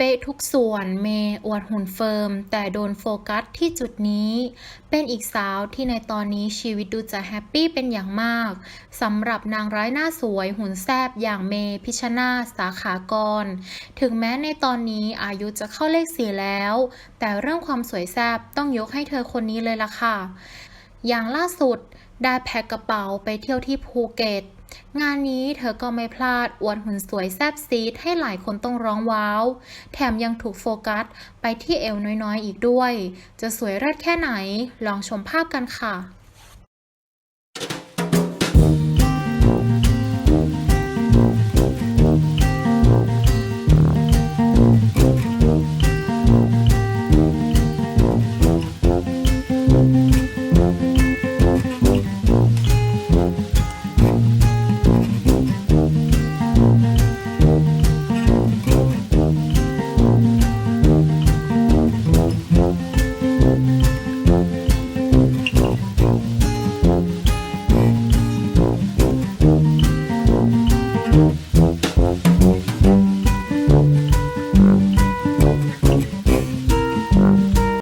เป๊ะทุกส่วนเมย์อวดหุ่นเฟิร์ม แต่โดนโฟกัสที่จุดนี้ เป็นอีกสาวที่ในตอนนี้ชีวิตดูจะแฮปปี้เป็นอย่างมากสำหรับนางร้ายหน้าสวยหุ่นแซบอย่างเมย์พิชนาสาขากร ถึงแม้ในตอนนี้อายุจะเข้าเลขสี่แล้ว แต่เรื่องความสวยแซบต้องยกให้เธอคนนี้เลยล่ะค่ะอย่างล่าสุด ได้แพ็คกระเป๋าไปเที่ยวที่ภูเก็ต งานนี้เธอก็ไม่พลาดอวดหุ่นสวยแซบซีดให้หลายคนต้องร้องว้าว แถมยังถูกโฟกัสไปที่เอวน้อยๆ อีกด้วย จะสวยเลิศแค่ไหน ลองชมภาพกันค่ะ